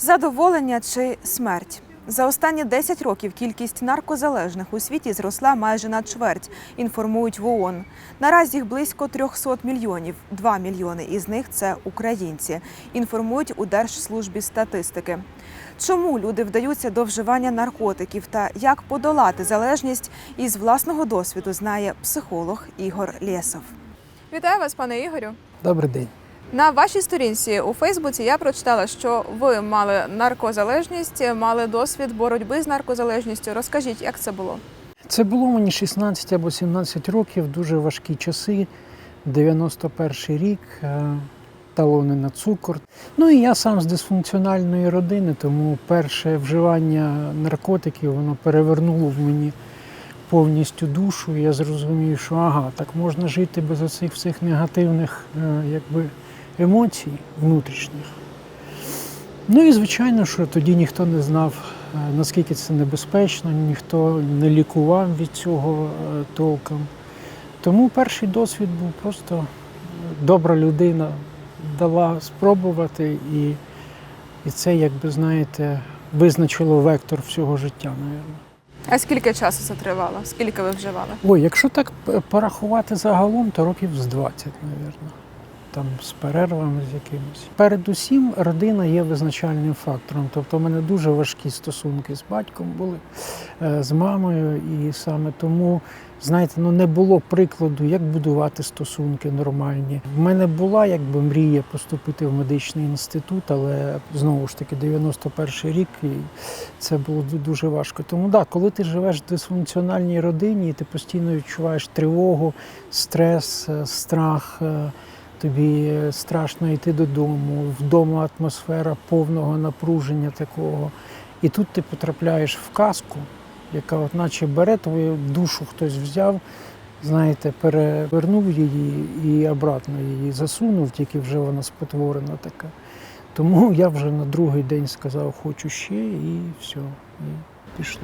Задоволення чи смерть? За останні 10 років кількість наркозалежних у світі зросла майже на чверть, інформують в ООН. Наразі їх близько 300 мільйонів. 2 мільйони із них це українці. Інформують у Держслужбі статистики. Чому люди вдаються до вживання наркотиків та як подолати залежність із власного досвіду, знає психолог Ігор Лєсов. Вітаю вас, пане Ігорю. Добрий день. На вашій сторінці у Фейсбуці я прочитала, що ви мали наркозалежність, мали досвід боротьби з наркозалежністю. Розкажіть, як це було? Це було мені 16 або 17 років, дуже важкі часи. 91 рік, е, талони на цукор. Ну і я сам з дисфункціональної родини, тому перше вживання наркотиків воно перевернуло в мені повністю душу. І я зрозумів, що ага, так можна жити без оцих всіх негативних е, якби, емоцій внутрішніх. Ну і звичайно, що тоді ніхто не знав, е, наскільки це небезпечно, ніхто не лікував від цього е, толком. Тому перший досвід був просто е, добра людина дала спробувати, і, і це, якби знаєте, визначило вектор всього життя, мабуть. А скільки часу це тривало? Скільки ви вживали? Ой, якщо так порахувати загалом, то років з 20, мабуть. Там з перервами з якимось. Передусім, родина є визначальним фактором. Тобто, у мене дуже важкі стосунки з батьком були, е, з мамою, і саме тому, знаєте, ну не було прикладу, як будувати стосунки нормальні. В мене була якби мрія поступити в медичний інститут, але знову ж таки 91 рік, і це було дуже важко. Тому да, коли ти живеш в дисфункціональній родині, ти постійно відчуваєш тривогу, стрес, е, страх. Е, Тобі страшно йти додому, вдома атмосфера повного напруження такого. І тут ти потрапляєш в казку, яка наче бере твою душу хтось взяв, знаєте, перевернув її і обратно її засунув, тільки вже вона спотворена така. Тому я вже на другий день сказав, хочу ще, і все, і пішло.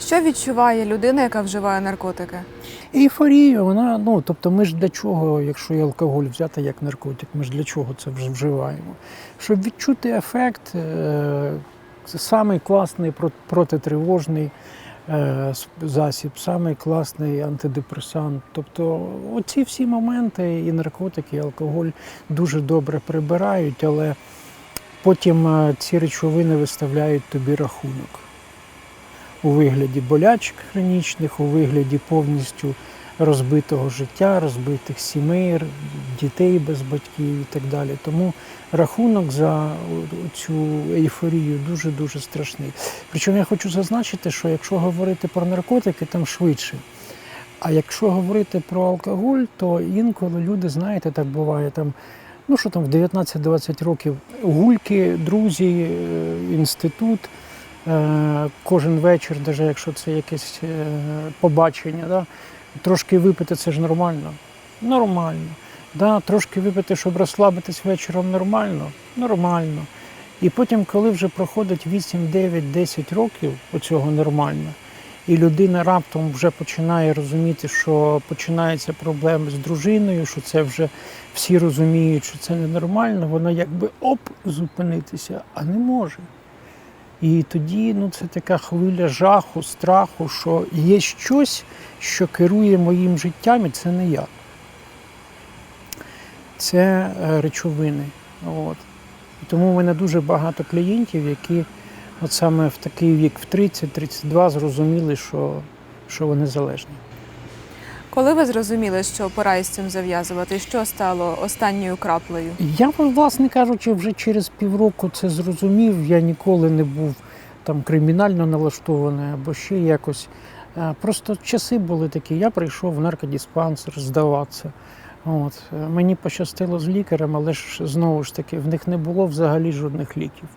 Що відчуває людина, яка вживає наркотики? Ейфорія, вона, ну тобто, ми ж для чого, якщо і алкоголь взяти як наркотик, ми ж для чого це вживаємо? Щоб відчути ефект, е, це самий класний про- протитривожний е, засіб, самий класний антидепресант. Тобто, оці всі моменти, і наркотики, і алкоголь дуже добре прибирають, але потім е, ці речовини виставляють тобі рахунок у вигляді болячок хронічних, у вигляді повністю розбитого життя, розбитих сімей, дітей без батьків і так далі. Тому рахунок за цю ейфорію дуже-дуже страшний. Причому я хочу зазначити, що якщо говорити про наркотики, там швидше. А якщо говорити про алкоголь, то інколи люди, знаєте, так буває там. Ну що там в 19-20 років гульки, друзі, е, інститут, кожен вечір, навіть якщо це якесь е, побачення, да, трошки випити це ж нормально. Нормально. Да, трошки випити, щоб розслабитись вечором нормально, нормально. І потім, коли вже проходить 8, 9, 10 років оцього нормально, і людина раптом вже починає розуміти, що починаються проблеми з дружиною, що це вже всі розуміють, що це ненормально, вона якби оп, зупинитися, а не може. І тоді ну, це така хвиля жаху, страху, що є щось, що керує моїм життям, і це не я. Це е, речовини. От. Тому в мене дуже багато клієнтів, які от саме в такий вік, в 30-32, зрозуміли, що, що вони залежні. Коли ви зрозуміли, що пора із цим зав'язувати, що стало останньою краплею? Я, власне кажучи, вже через півроку це зрозумів. Я ніколи не був там кримінально налаштований або ще якось. Е, Просто часи були такі. Я прийшов в наркодиспансер здаватися. От. Е, Мені пощастило з лікарем, але ж знову ж таки в них не було взагалі жодних ліків.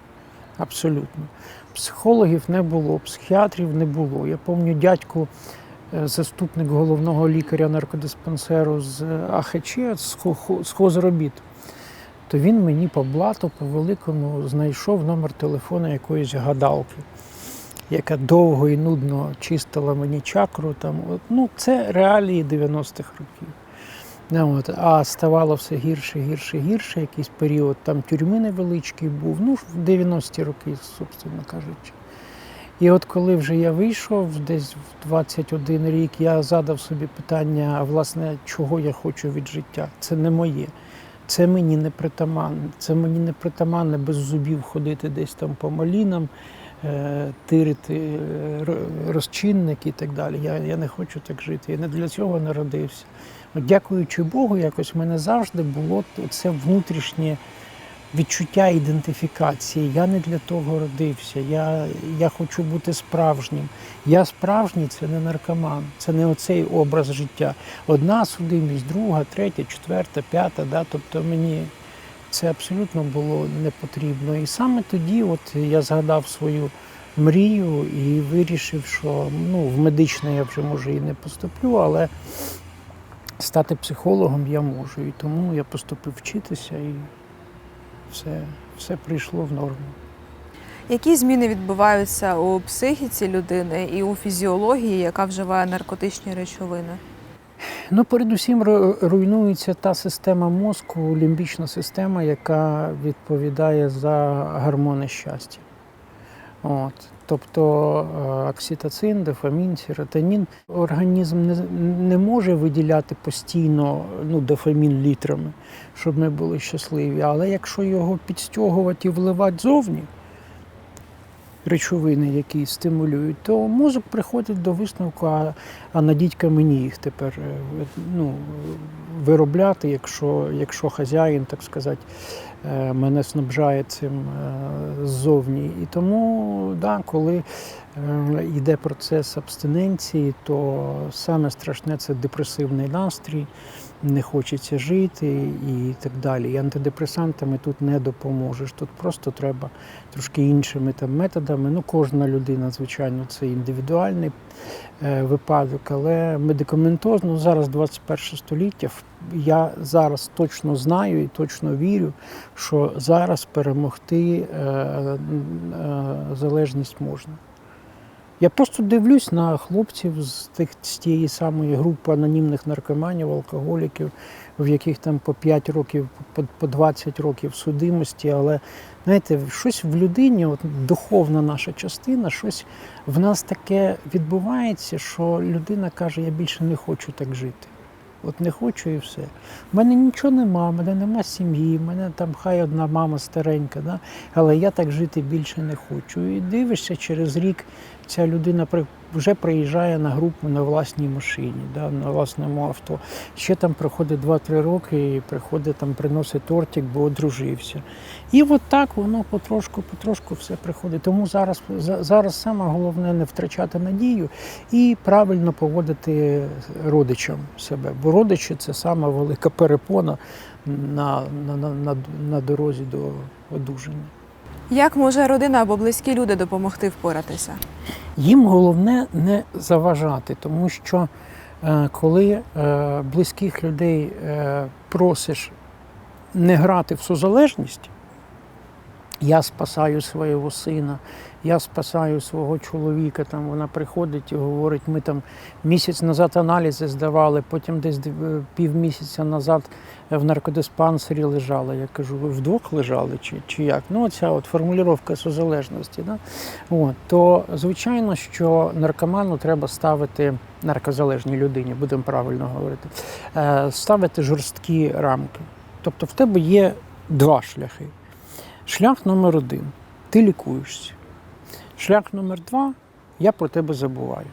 Абсолютно. Психологів не було, психіатрів не було. Я пам'ятаю дядьку, заступник головного лікаря наркодиспансеру з АХЧ, з хозробіт то він мені по блату, по великому знайшов номер телефону якоїсь гадалки, яка довго і нудно чистила мені чакру. Там. Ну, це реалії 90-х років. Ну, От, а ставало все гірше, гірше, гірше. Якийсь період там тюрми невеличкий був, ну, в 90-ті роки, собственно кажучи. І от коли вже я вийшов, десь в 21 рік, я задав собі питання, а власне, чого я хочу від життя. Це не моє. Це мені не притаманне. Це мені не притаманне без зубів ходити десь там по малінам, е, тирити е, розчинник і так далі. Я, я не хочу так жити. Я не для цього народився. От, дякуючи Богу, якось в мене завжди було це внутрішнє відчуття ідентифікації. Я не для того родився. Я, я хочу бути справжнім. Я справжній це не наркоман, це не оцей образ життя. Одна судимість, друга, третя, четверта, п'ята. Да? Тобто мені це абсолютно було не потрібно. І саме тоді, от я згадав свою мрію і вирішив, що ну, в медичне я вже може і не поступлю, але стати психологом я можу. І тому я поступив вчитися і все, все прийшло в норму. Які зміни відбуваються у психіці людини і у фізіології, яка вживає наркотичні речовини? Ну, передусім руйнується та система мозку, лімбічна система, яка відповідає за гормони щастя. От. Тобто е, окситоцин, дофамін, серотонін. Організм не, не може виділяти постійно ну, дофамін літрами, щоб ми були щасливі. Але якщо його підстягувати і вливати зовні, речовини, які стимулюють, то мозок приходить до висновку, а, а надіть-ка мені їх тепер е, ну, виробляти, якщо, якщо хазяїн, так сказати, мене снабжає цим е, ззовні. І тому, да, коли е, йде процес абстиненції, то саме страшне це депресивний настрій, не хочеться жити і так далі. І антидепресантами тут не допоможеш. Тут просто треба трошки іншими там методами. Ну, кожна людина, звичайно, це індивідуальний е, випадок, але медикаментозно зараз 21 століття. Я зараз точно знаю і точно вірю, що зараз перемогти е, е, залежність можна. Я просто дивлюсь на хлопців з тих з тієї самої групи анонімних наркоманів, алкоголіків, в яких там по 5 років, по, по 20 років судимості, але знаєте, щось в людині, от духовна наша частина, щось в нас таке відбувається, що людина каже, я більше не хочу так жити. От не хочу і все. У мене нічого нема, в мене нема сім'ї, в мене там хай одна мама старенька, да? але я так жити більше не хочу. І дивишся, через рік ця людина вже приїжджає на групу на власній машині, да? на власному авто. Ще там проходить 2-3 роки і приходить там, приносить тортик, бо одружився. І от так воно потрошку, потрошку все приходить. Тому зараз, за- зараз саме головне не втрачати надію і правильно поводити родичам себе. Бо родичі це сама велика перепона на, на, на, на, на дорозі до одужання. Як може родина або близькі люди допомогти впоратися? Їм головне не заважати, тому що е, коли е, близьких людей е, просиш не грати в созалежність, я спасаю свого сина, я спасаю свого чоловіка. Там вона приходить і говорить, ми там місяць назад аналізи здавали, потім десь дв- півмісяця назад в наркодиспансері лежали. Я кажу, ви вдвох лежали чи, чи як? Ну, оця от формулювання созалежності. Да? От, то звичайно, що наркоману треба ставити наркозалежній людині, будемо правильно говорити, е, ставити жорсткі рамки. Тобто в тебе є два шляхи. Шлях номер один ти лікуєшся. Шлях номер два я про тебе забуваю.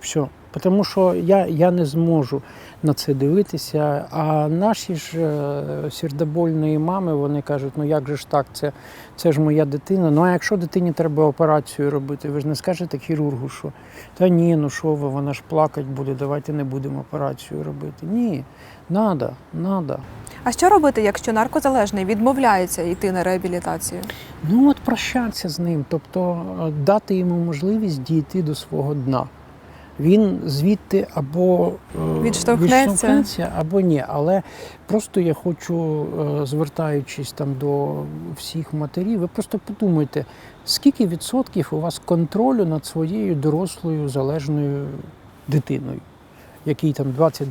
Все. Тому що я, я не зможу на це дивитися. А наші ж е, сердобольної мами вони кажуть, ну як же ж так, це, це ж моя дитина. Ну а якщо дитині треба операцію робити, ви ж не скажете хірургу, що та ні, ну що ви, вона ж плакать буде, давайте не будемо операцію робити. Ні, надо, надо. А що робити, якщо наркозалежний відмовляється йти на реабілітацію? Ну от прощатися з ним, тобто е, дати йому можливість дійти до свого дна. Він звідти або е, Відштовхнеться. відштовхнеться, або ні. Але просто я хочу, е, звертаючись там до всіх матерів, ви просто подумайте, скільки відсотків у вас контролю над своєю дорослою залежною дитиною? який там 20-25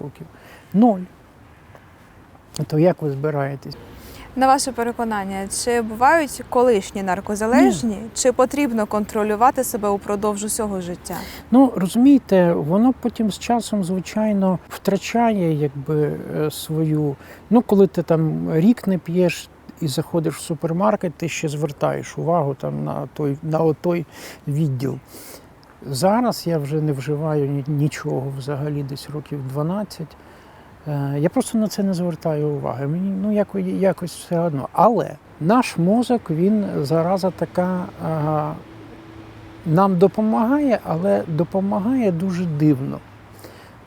років. Ноль. То як ви збираєтесь? На ваше переконання, чи бувають колишні наркозалежні, чи потрібно контролювати себе упродовж усього життя? Ну розумієте, воно потім з часом, звичайно, втрачає якби е, свою. Ну, коли ти там рік не п'єш і заходиш в супермаркет, ти ще звертаєш увагу там на той на отой відділ. Зараз я вже не вживаю нічого взагалі, десь років 12. Е, Я просто на це не звертаю уваги. Мені ну якось, якось все одно. Але наш мозок, він зараза така. нам допомагає, але допомагає дуже дивно.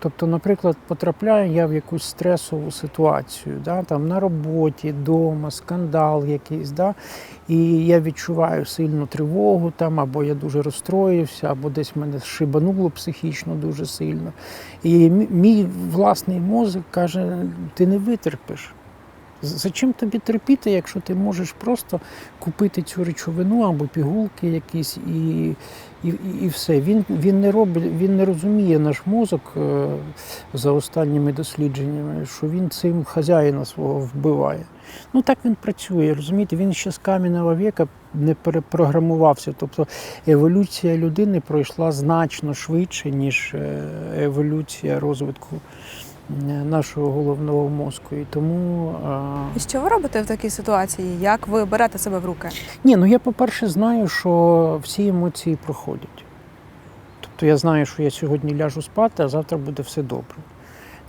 Тобто, наприклад, потрапляю я в якусь стресову ситуацію, да, там на роботі, вдома, скандал якийсь, да, і я відчуваю сильну тривогу, там, або я дуже розстроївся, або десь мене шибануло психічно дуже сильно. І мій власний мозок каже: ти не витерпиш. Зачем тобі терпіти, якщо ти можеш просто купити цю речовину або пігулки якісь і, і, і все. Він, він, не робить, він не розуміє наш мозок е, за останніми дослідженнями, що він цим хазяїна свого вбиває. Ну так він працює, розумієте, він ще з кам'яного віка не перепрограмувався. Тобто еволюція людини пройшла значно швидше, ніж е, еволюція розвитку е, нашого головного мозку. І тому е, І що ви робите в такій ситуації? Як ви берете себе в руки? ні, ну я, по-перше, знаю, що всі емоції проходять. Тобто я знаю, що я сьогодні ляжу спати, а завтра буде все добре.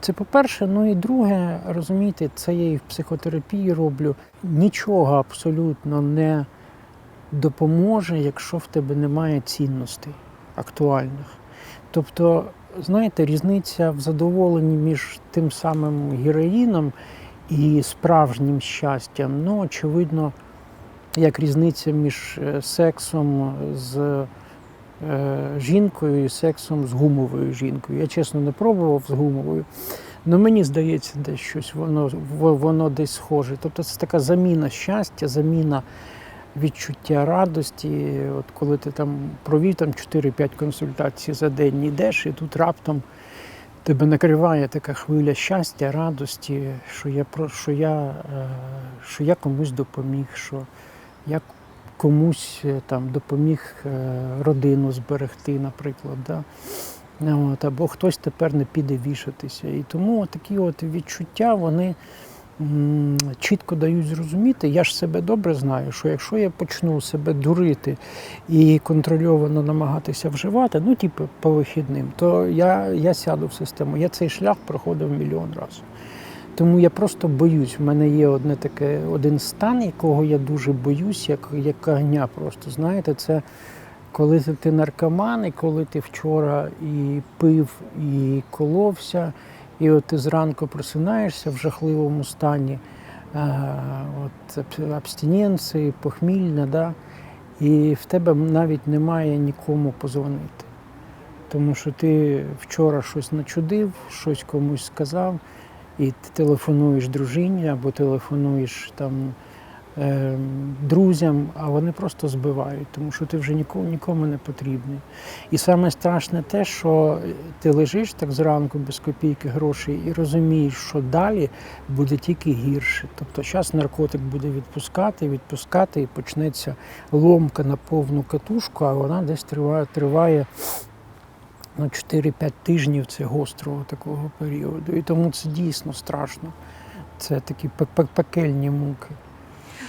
Це по-перше, ну і друге, розумієте, це я і в психотерапії роблю. Нічого абсолютно не допоможе, якщо в тебе немає цінностей актуальних. Тобто, знаєте, різниця в задоволенні між тим самим героїном і справжнім щастям, ну, очевидно, як різниця між е, сексом з е, жінкою і сексом з гумовою жінкою. Я чесно не пробував з гумовою. але мені здається, десь щось воно, воно десь схоже. Тобто це така заміна щастя, заміна відчуття радості. От коли ти там провів там 4-5 консультацій за день йдеш, і тут раптом тебе накриває така хвиля щастя, радості, що я що я, е, що я комусь допоміг, що я комусь е, там допоміг е, родину зберегти, наприклад. Да? От, або хтось тепер не піде вішатися. І тому такі от відчуття, вони чітко дають зрозуміти, я ж себе добре знаю, що якщо я почну себе дурити і контрольовано намагатися вживати, ну типу по вихідним, то я, я сяду в систему. Я цей шлях проходив мільйон разів. Тому я просто боюсь. У мене є одне таке, один стан, якого я дуже боюсь, як, як огня просто. Знаєте, це коли ти наркоман, і коли ти вчора і пив, і коловся, і от ти зранку просинаєшся в жахливому стані, от абстиненції, похмільна, да, і в тебе навіть немає нікому позвонити. Тому що ти вчора щось начудив, щось комусь сказав, і ти телефонуєш дружині або телефонуєш там е, друзям, а вони просто збивають, тому що ти вже нікому, нікому не потрібний. І саме страшне те, що ти лежиш так зранку без копійки грошей і розумієш, що далі буде тільки гірше. Тобто зараз наркотик буде відпускати, відпускати, і почнеться ломка на повну катушку, а вона десь триває, триває ну, 4-5 тижнів це гострого такого періоду. І тому це дійсно страшно. Це такі пе- пе- пекельні муки.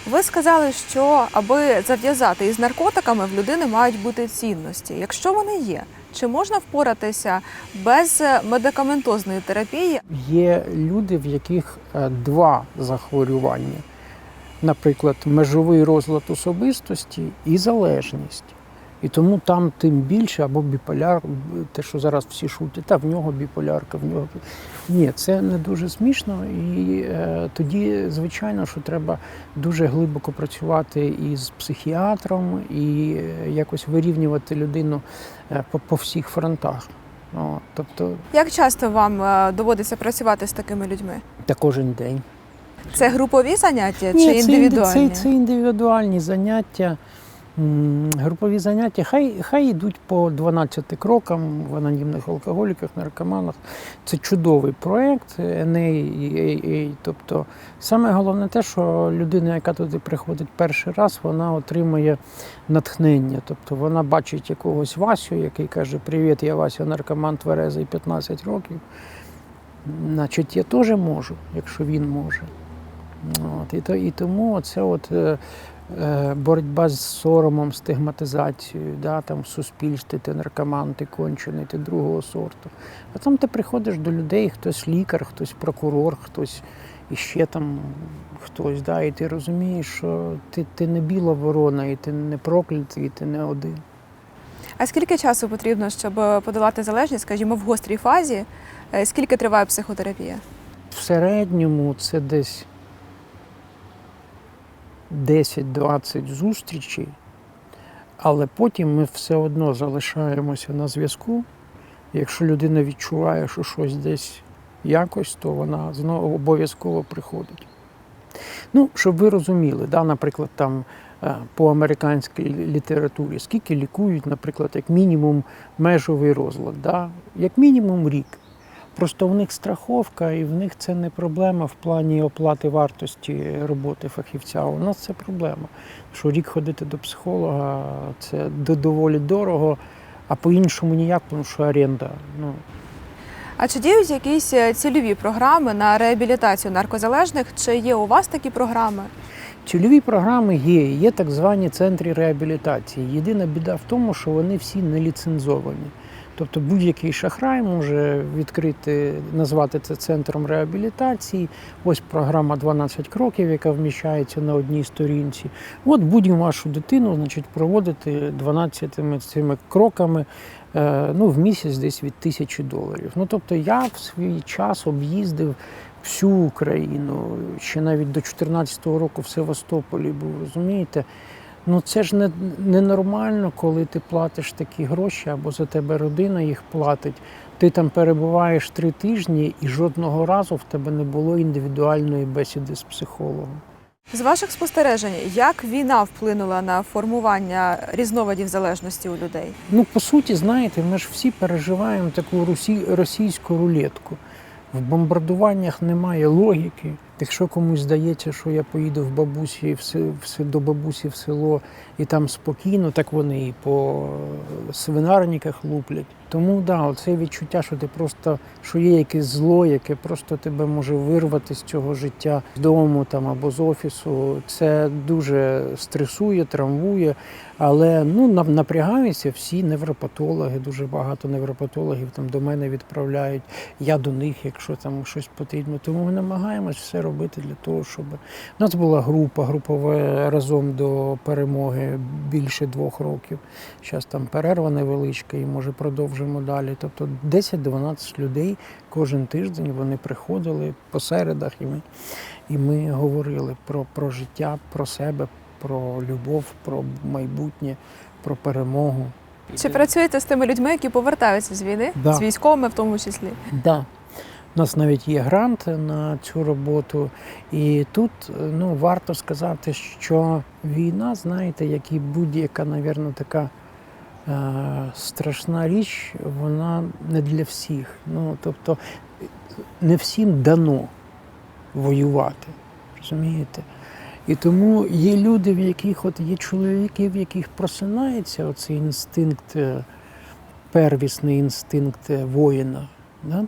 Ви сказали, що аби зав'язати із наркотиками, в людини мають бути цінності. Якщо вони є, чи можна впоратися без медикаментозної терапії? Є люди, в яких е, два захворювання, наприклад, межовий розлад особистості і залежність. І тому там тим більше або біполяр, те, що зараз всі шутять, та в нього біполярка, в нього. Ні, це не дуже смішно. І е, тоді, звичайно, що треба дуже глибоко працювати із психіатром і е, якось вирівнювати людину е, по, по всіх фронтах. О, тобто Як часто вам е, доводиться працювати з такими людьми? та кожен день. Це групові заняття Ні, чи це, індивідуальні? Це, це індивідуальні заняття. Групові заняття, хай, хай йдуть по 12 крокам в анонімних алкоголіках, наркоманах. Це чудовий проєкт NA. Тобто саме головне те, що людина, яка туди приходить перший раз, вона отримує натхнення. Тобто вона бачить якогось Васю, який каже: Привіт, я Вася, наркоман тверезий 15 років. Значить, я теж можу, якщо він може. От, і, то, і тому це от, е, боротьба з соромом, стигматизацією, да, там в суспільстві ти наркоман, ти кончений, ти другого сорту. А там ти приходиш до людей, хтось лікар, хтось прокурор, хтось іще там хтось, да, і ти розумієш, що ти, ти не біла ворона, і ти не проклятий, і ти не один. А скільки часу потрібно, щоб подолати залежність, скажімо, в гострій фазі? Е, Скільки триває психотерапія? В середньому це десь 10-20 зустрічей, але потім ми все одно залишаємося на зв'язку. Якщо людина відчуває, що щось десь якось, то вона знову обов'язково приходить. Ну, щоб ви розуміли, да, наприклад, там е, по американській літературі, скільки лікують, наприклад, як мінімум межовий розлад, да? як мінімум рік. Просто в них страховка, і в них це не проблема в плані оплати вартості роботи фахівця. У нас це проблема. Що рік ходити до психолога це доволі дорого, а по-іншому ніяк, тому що оренда. Ну, А чи діють якісь е, цільові програми на реабілітацію наркозалежних? Чи є у вас такі програми? Цільові програми є, є так звані центри реабілітації. Єдина біда в тому, що вони всі не ліцензовані. Тобто будь-який шахрай може відкрити, назвати це центром реабілітації. Ось програма 12 кроків, яка вміщається на одній сторінці. От будемо вашу дитину значить, проводити 12 цими кроками е, ну, в місяць десь від тисячі доларів. Ну тобто я в свій час об'їздив всю Україну, ще навіть до 2014 року в Севастополі був, розумієте? Ну це ж не, ненормально, коли ти платиш такі гроші, або за тебе родина їх платить. Ти там перебуваєш три тижні і жодного разу в тебе не було індивідуальної бесіди з психологом. З ваших спостережень, як війна вплинула на формування різновидів залежності у людей? Ну, по суті, знаєте, ми ж всі переживаємо таку російську рулетку. В бомбардуваннях немає логіки. Якщо комусь здається, що я поїду в бабусі в до бабусі в село і там спокійно, так вони і по свинарниках луплять. Тому да, оце відчуття, що ти просто що є якесь зло, яке просто тебе може вирвати з цього життя з дому там або з офісу. Це дуже стресує, травмує. Але ну напрягаються всі невропатологи. Дуже багато невропатологів там до мене відправляють. Я до них, якщо там щось потрібно. Тому ми намагаємось все робити для того, щоб у нас була група, групова разом до перемоги більше двох років. Зараз там перерва невеличка, і може продовжимо далі. Тобто 10-12 людей кожен тиждень вони приходили по середах, і ми, і ми говорили про, про життя, про себе, про любов, про майбутнє, про перемогу. Чи працюєте з тими людьми, які повертаються з війни, Да. з військовими в тому числі? Да. У нас навіть є грант на цю роботу. І тут ну, варто сказати, що війна, знаєте, як і будь-яка, навірно, така страшна річ, вона не для всіх. Ну, тобто не всім дано воювати. Розумієте? І тому є люди, в яких от є чоловіки, в яких просинається оцей інстинкт, е, первісний інстинкт е, воїна. Да?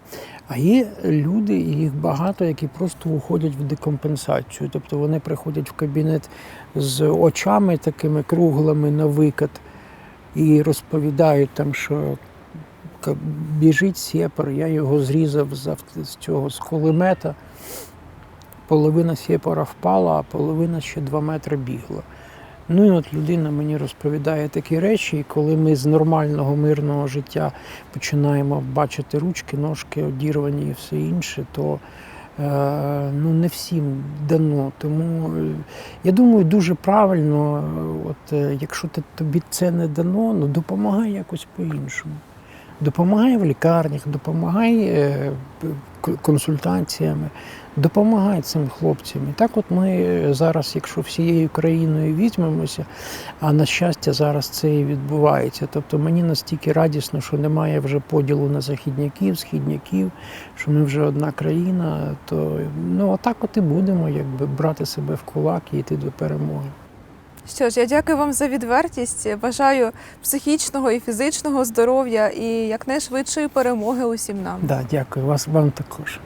А є люди, їх багато, які просто уходять в декомпенсацію. Тобто вони приходять в кабінет з очами такими круглими на викат і розповідають там, що біжить сєпар, я його зрізав з, цього з кулемета. Половина сєпара впала, а половина ще два метри бігла. Ну і от людина мені розповідає такі речі, і коли ми з нормального мирного життя починаємо бачити ручки, ножки одірвані і все інше, то ну, не всім дано. Тому е, я думаю, дуже правильно, е, от, е, якщо ти, тобі це не дано, ну допомагай якось по-іншому. Допомагай в лікарнях, допомагай е, консультаціями, допомагати цим хлопцям. І так, от ми зараз, якщо всією країною візьмемося, а на щастя, зараз це і відбувається. Тобто мені настільки радісно, що немає вже поділу на західняків, східняків, що ми вже одна країна, то ну отак от і будемо, якби брати себе в кулак і йти до перемоги. Що ж, я дякую вам за відвертість. Бажаю психічного і фізичного здоров'я і якнайшвидшої перемоги усім нам. Да, дякую вас вам також.